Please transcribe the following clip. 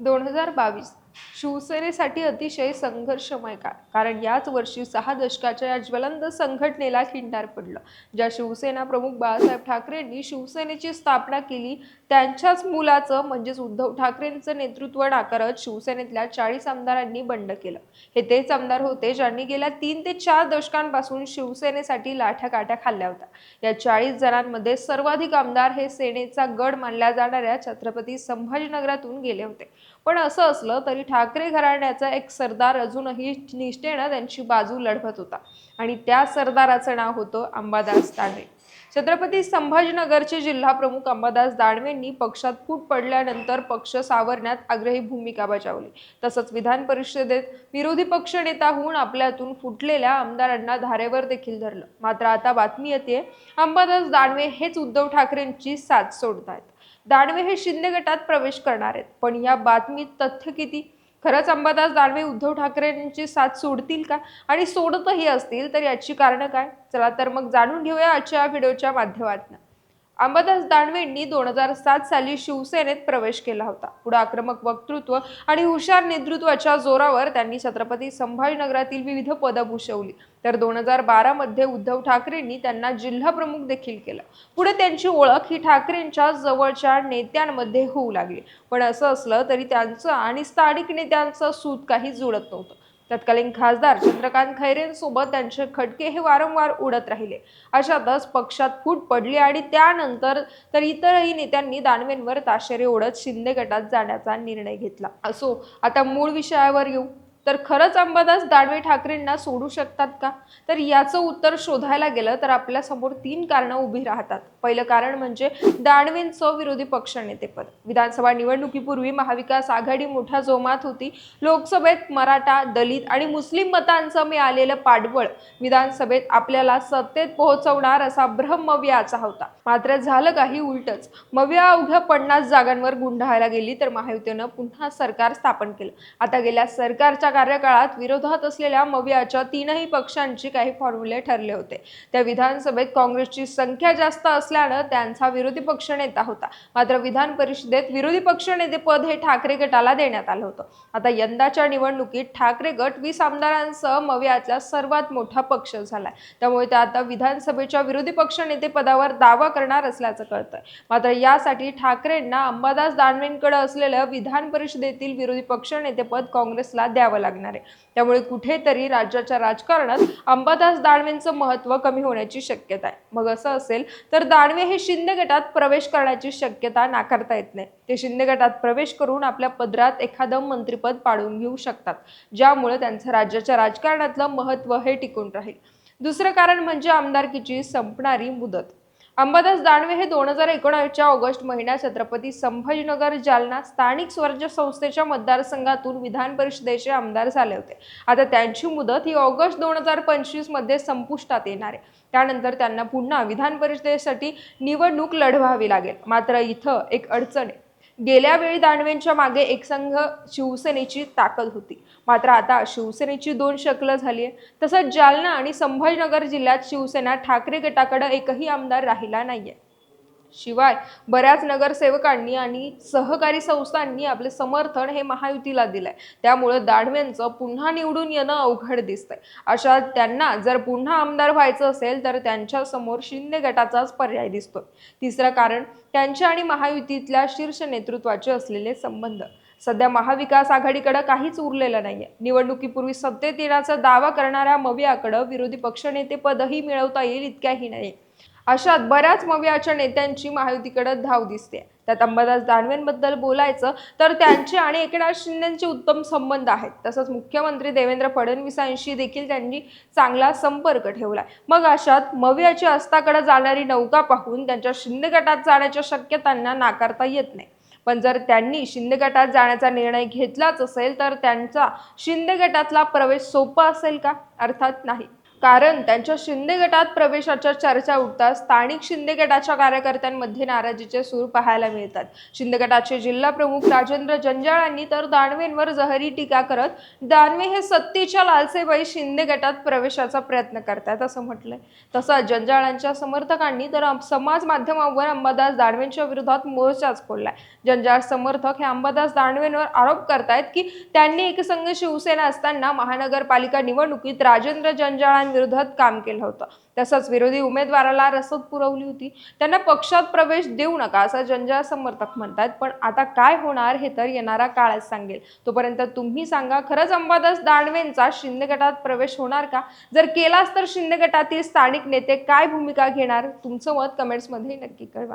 दोन हजार बावीस. शिवसेनेसाठी अतिशय संघर्षमय काळ. कारण याच वर्षी सहा दशकाच्या या ज्वलंत संघटनेला खिंडार पडलं. ज्या शिवसेना प्रमुख बाळासाहेब ठाकरेंनी शिवसेनेची स्थापना केली त्यांच्याच मुलाचं म्हणजेच उद्धव ठाकरेंचं नेतृत्व नाकारत शिवसेनेतल्या चाळीस आमदारांनी बंड केलं. हे तेच आमदार होते ज्यांनी गेल्या तीन ते चार दशकांपासून शिवसेनेसाठी लाठ्या काठ्या खाल्ल्या होत्या. या चाळीस जणांमध्ये सर्वाधिक आमदार हे सेनेचा गड मानल्या जाणाऱ्या छत्रपती संभाजीनगरातून गेले होते. पण असं असलं तरी ठाकरे घराण्याचा एक सरदार अजूनही निष्ठेनं त्यांची बाजू लढवत होता. आणि त्या सरदाराचं नाव होतं अंबादास दानवे. छत्रपती संभाजीनगरचे जिल्हा प्रमुख अंबादास दानवेंनी पक्षात फूट पडल्यानंतर पक्ष सावरण्यात आग्रही भूमिका बजावली. तसंच विधान परिषदेत विरोधी पक्ष नेता होऊन आपल्यातून फुटलेल्या आमदारांना धारेवर देखील धरलं. मात्र आता बातमी येते अंबादास दानवे हेच उद्धव ठाकरेंची साथ सोडतायत. दानवे हे शिंदे गटात प्रवेश करणार आहेत. पण या बातमीत तथ्य किती? खरंच अंबादास दानवे उद्धव ठाकरेंची साथ सोडतील का? आणि सोडतही असतील तर याची कारणं काय? चला तर मग जाणून घेऊया आजच्या व्हिडिओच्या माध्यमातून. अंबादास दानवेंनी दोन हजार सात साली शिवसेनेत प्रवेश केला होता. पुढे आक्रमक वक्तृत्व आणि हुशार नेतृत्वाच्या जोरावर त्यांनी छत्रपती संभाजीनगरातील विविध पदं भूषवली. तर दोन हजार बारामध्ये उद्धव ठाकरेंनी त्यांना जिल्हा प्रमुख देखील केलं. पुढे त्यांची ओळख ही ठाकरेंच्या जवळच्या नेत्यांमध्ये होऊ लागली. पण असं असलं तरी त्यांचं आणि स्थानिक नेत्यांचं सूत काही जुळत नव्हतं. तत्कालीन खासदार चंद्रकांत खैरेंसोबत त्यांचे खटके हे वारंवार उडत राहिले. अशातच पक्षात फूट पडली आणि त्यानंतर तर इतरही नेत्यांनी दानवेंवर ताशेरे ओढत शिंदे गटात जाण्याचा निर्णय घेतला. असो आता मूळ विषयावर येऊ. तर खरंच अंबादास दानवे ठाकरेंना सोडू शकतात का? तर याचं उत्तर शोधायला गेलं तर आपल्यासमोर तीन कारणं उभी राहतात. पहिलं कारण म्हणजे दानवेंचं विरोधी पक्षनेतेपद विधानसभा निवडणुकीपूर्वी महाविकास आघाडी मोठ्या जोमात होती. लोकसभेत मराठा दलित आणि मुस्लिम मतांचं मिळालेलं पाठबळ विधानसभेत आपल्याला सत्तेत पोहोचवणार असा भ्रम मव्याचा होता. मात्र झालं काही उलटच. मव्या अवघ्या पन्नास जागांवर गुंडाळायला गेली तर महायुतीनं पुन्हा सरकार स्थापन केलं. आता गेल्या सरकारच्या कार्यकाळात विरोधात असलेल्या मवियाच्या तीनही पक्षांची काही फॉर्म्युले ठरले होते. त्या विधानसभेत काँग्रेसची संख्या जास्त असल्यानं त्यांचा विरोधी पक्ष नेता होता. मात्र विधान परिषदेत विरोधी पक्ष नेतेपद हे ठाकरे गटाला देण्यात आलं होतं. आता यंदाच्या निवडणुकीत ठाकरे गट वीस आमदारांसह मवियातला सर्वात मोठा पक्ष झालाय. त्यामुळे ते आता विधानसभेच्या विरोधी पक्ष नेतेपदावर दावा करणार असल्याचं कळतंय. मात्र यासाठी ठाकरेंना अंबादास दानवेंकडे असलेलं विधान परिषदेतील विरोधी पक्ष नेतेपद काँग्रेसला द्यावं लागणार आहे. त्यामुळे कुठेतरी राज्याच्या राजकारणात अंबादास दानवेंचं महत्त्व कमी होण्याची शक्यता आहे. मग असं असेल तर दानवे हे शिंदे गटात प्रवेश करण्याची शक्यता नाकारता येत नाही. ते शिंदे गटात प्रवेश करून आपल्या पदरात एखादं मंत्रिपद पाडून घेऊ शकतात. ज्यामुळे त्यांचं राज्याच्या राजकारणातलं महत्त्व हे टिकून राहील. दुसरं कारण म्हणजे आमदारकीची संपणारी मुदत. अंबादास दानवे हे दोन हजार एकोणावीसच्या ऑगस्ट महिन्यात छत्रपती संभाजीनगर जालना स्थानिक स्वराज्य संस्थेच्या मतदारसंघातून विधान परिषदेचे आमदार झाले होते. आता त्यांची मुदत ही ऑगस्ट दोन हजार पंचवीसमध्ये संपुष्टात येणार आहे. त्यानंतर त्यांना पुन्हा विधान परिषदेसाठी निवडणूक लढवावी लागेल. मात्र इथं एक अडचण आहे. गेल्या वेळी दानवेंच्या मागे एकसंघ शिवसेनेची ताकद होती. मात्र आता शिवसेनेची दोन शकलं झाली आहे. तसंच जालना आणि संभाजीनगर जिल्ह्यात शिवसेना ठाकरे गटाकडे एकही आमदार राहिला नाहीये. शिवाय बऱ्याच नगरसेवकांनी आणि सहकारी संस्थांनी आपले समर्थन हे महायुतीला दिलंय. त्यामुळे दाढवेंचं पुन्हा निवडून येणं अवघड दिसतंय. अशा त्यांना जर पुन्हा आमदार व्हायचं असेल तर त्यांच्यासमोर शिंदे गटाचाच पर्याय दिसतोय. तिसरं कारण त्यांच्या आणि महायुतीतल्या शीर्ष नेतृत्वाचे असलेले संबंध. सध्या महाविकास आघाडीकडे काहीच उरलेलं नाहीये. निवडणुकीपूर्वी सत्तेत येण्याचा दावा करणाऱ्या मवियाकडे विरोधी पक्षनेते पदही मिळवता येईल इतक्याही नाही. अशात बऱ्याच मवियाच्या नेत्यांची महायुतीकडे धाव दिसते. त्यात अंबादास दानवेंबद्दल बोलायचं तर त्यांचे आणि एकनाथ शिंदेचे उत्तम संबंध आहेत. तसंच मुख्यमंत्री देवेंद्र फडणवीसांशी देखील त्यांनी चांगला संपर्क ठेवलाय. मग अशात मवियाची अस्ताकडे जाणारी नौका पाहून त्यांच्या शिंदे गटात जाण्याच्या शक्यतांना नाकारता येत नाही. पण जर त्यांनी शिंदे गटात जाण्याचा निर्णय घेतलाच असेल तर त्यांचा शिंदे गटातला प्रवेश सोपा असेल का? अर्थात नाही. कारण त्यांच्या शिंदे गटात प्रवेशाच्या चर्चा उठता स्थानिक शिंदे गटाच्या कार्यकर्त्यांमध्ये नाराजीचे सूर पाहायला मिळतात. शिंदे गटाचे जिल्हा प्रमुख राजेंद्र जंजाळांनी तर दानवेंवर जहरी टीका करत दानवे हे सत्तेच्या लालसेबाई शिंदे गटात प्रवेशाचा प्रयत्न करतात असं म्हटलंय. तसंच जंजाळांच्या समर्थकांनी तर समाज माध्यमावर अंबादास दानवेंच्या विरोधात मोर्चाच खोललाय जंजाळ समर्थक हे अंबादास दानवेंवर आरोप करतायत की त्यांनी एकसंघ शिवसेना असताना महानगरपालिका निवडणुकीत राजेंद्र विरोधात काम केलं होतं. तसंच विरोधी उमेदवाराला रसद पुरवली होती. त्यांना पक्षात प्रवेश देऊ नका असं जंजाळ समर्थक म्हणतात. पण आता काय होणार हे तर येणारा काळच सांगेल. तोपर्यंत तुम्ही सांगा खरंच अंबादास दानवेंचा शिंदे गटात प्रवेश होणार का? जर केलाच तर शिंदे गटातील स्थानिक नेते काय भूमिका घेणार? तुमचं मत कमेंट्समध्ये नक्की कळवा.